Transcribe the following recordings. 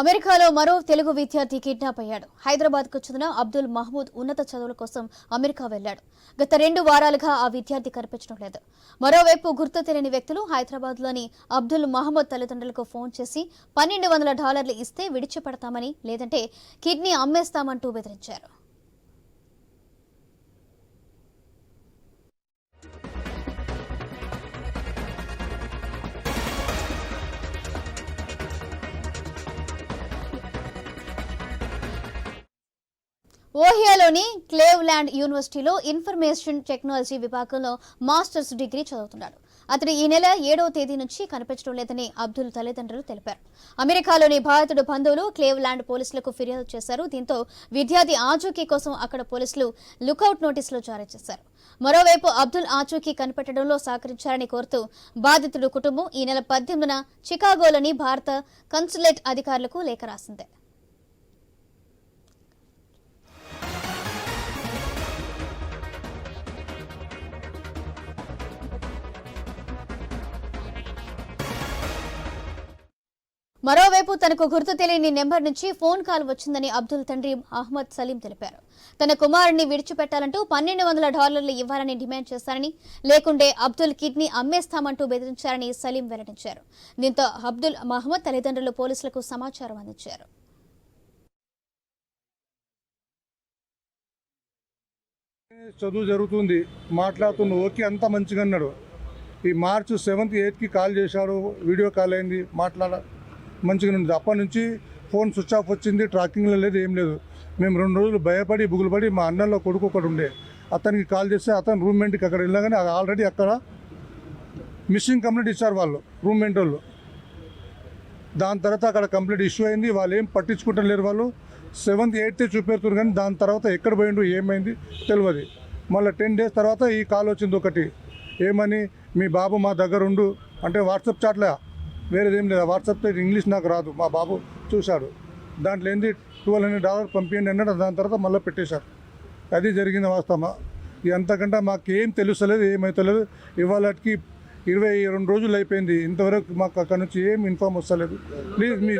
అమెరికాలో మరో తెలుగు విద్యార్థి కిడ్నాప్ అయ్యాడు. హైదరాబాద్కు చెందిన అబ్దుల్ మహమూద్ ఉన్నత చదువుల కోసం అమెరికా వెళ్ళాడు గత రెండు వారాలుగా ఆ విద్యార్థి కనిపించడం లేదు. మరోవైపు గుర్తు తెలియని వ్యక్తులు హైదరాబాద్లోని అబ్దుల్ మహమ్మద్ తల్లిదండ్రులకు ఫోన్ చేసి పన్నెండు వందల డాలర్లు ఇస్తే విడిచిపెడతామని లేదంటే కిడ్నీ అమ్మేస్తామంటూ బెదిరించారు. ఓహియాలోని క్లేవ్లాండ్ యూనివర్సిటీలో ఇన్ఫర్మేషన్ టెక్నాలజీ విభాగంలో మాస్టర్స్ డిగ్రీ చదువుతున్నాడు. అతడు ఈ నెల ఏడవ తేదీ నుంచి కనిపించడం లేదని అబ్దుల్ తల్లిదండ్రులు తెలిపారు. అమెరికాలోని భారతుడు బంధువులు క్లేవ్లాండ్ పోలీసులకు ఫిర్యాదు చేశారు. దీంతో విద్యార్థి ఆచూకీ కోసం అక్కడ పోలీసులు లుకౌట్ నోటీసులు జారీ చేశారు. మరోవైపు అబ్దుల్ ఆచూకీ కనిపెట్టడంలో సహకరించారని కోరుతూ బాధితుడు కుటుంబం ఈ నెల పద్దెనిమిదిన చికాగోలోని భారత కన్సులేట్ అధికారులకు లేఖ రాసిందే. మరోవైపు తనకు గుర్తు తెలియని నెంబర్ నుంచి ఫోన్ కాల్ వచ్చిందని అబ్దుల్ తండ్రి అహ్మద్ సలీం తెలిపారు. తన కుమారుడిని విడిచిపెట్టాలంటూ పన్నెండు వందల డాలర్లు ఇవ్వాలని డిమాండ్ చేశారని లేకుంటే అబ్దుల్ కిడ్నీ అమ్మేస్తామంటూ బెదిరించారని సలీం వెల్లడించారు. దీంతో అబ్దుల్ మహమ్మద్ తల్లిదండ్రులు పోలీసులకు సమాచారం అందించారు. చదువు జరుగుతుంది. మాట్లాడుతున్న ఓకే అంతా మంచిగా అన్నాడు. ఈ మార్చ్ సెవెంత్ ఎయిత్కి కాల్ చేశాడు వీడియో కాల్ అయింది. మాట్లాడ మంచిగా ఉంది. అప్పటి నుంచి ఫోన్ స్విచ్ ఆఫ్ వచ్చింది ట్రాకింగ్లో లేదు ఏం లేదు. మేము రెండు రోజులు భయపడి బుగులుపడి మా అన్నంలో కొడుకు ఒకడు ఉండే. అతనికి కాల్ చేస్తే అతను రూమ్మెంట్కి అక్కడ వెళ్ళగానే ఆల్రెడీ అక్కడ మిస్సింగ్ కంప్లైంట్ ఇచ్చారు వాళ్ళు రూమ్మెంట్ వాళ్ళు. దాని తర్వాత అక్కడ కంప్లీట్ ఇష్యూ అయింది. వాళ్ళు ఏం పట్టించుకుంటారు లేరు వాళ్ళు. సెవెంత్ ఎయిత్ చూపెడుతున్నారు కానీ దాని తర్వాత ఎక్కడ పోయిండు ఏమైంది తెలియదు మళ్ళీ టెన్ డేస్ తర్వాత ఈ కాల్ వచ్చింది ఒకటి. ఏమని? మీ బాబు మా దగ్గర ఉండు. అంటే వాట్సాప్ చాట్లే వేరేది ఏం లేదు వాట్సాప్ ఇంగ్లీష్ నాకు రాదు. మా బాబు చూశాడు. దాంట్లో ఏంది? ట్వెల్వ్ హండ్రెడ్ డాలర్ పంపించండి అన్నాడు. దాని తర్వాత మళ్ళీ పెట్టేశారు. అది జరిగిన వాస్తవమా? ఎంతకంటే మాకేం తెలుస్తలేదు ఏమైతలేదు ఇవాళకి ఇరవై రెండు రోజులు అయిపోయింది. ఇంతవరకు మాకు అక్కడ నుంచి ఏం ఇన్ఫామ్ వస్తలేదు. ప్లీజ్ మీ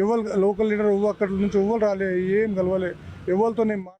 ఎవరు లోకల్ లీడర్ అక్కడ నుంచి ఎవరు రాలే. ఏం కలవలే. ఎవరితో నేను మా-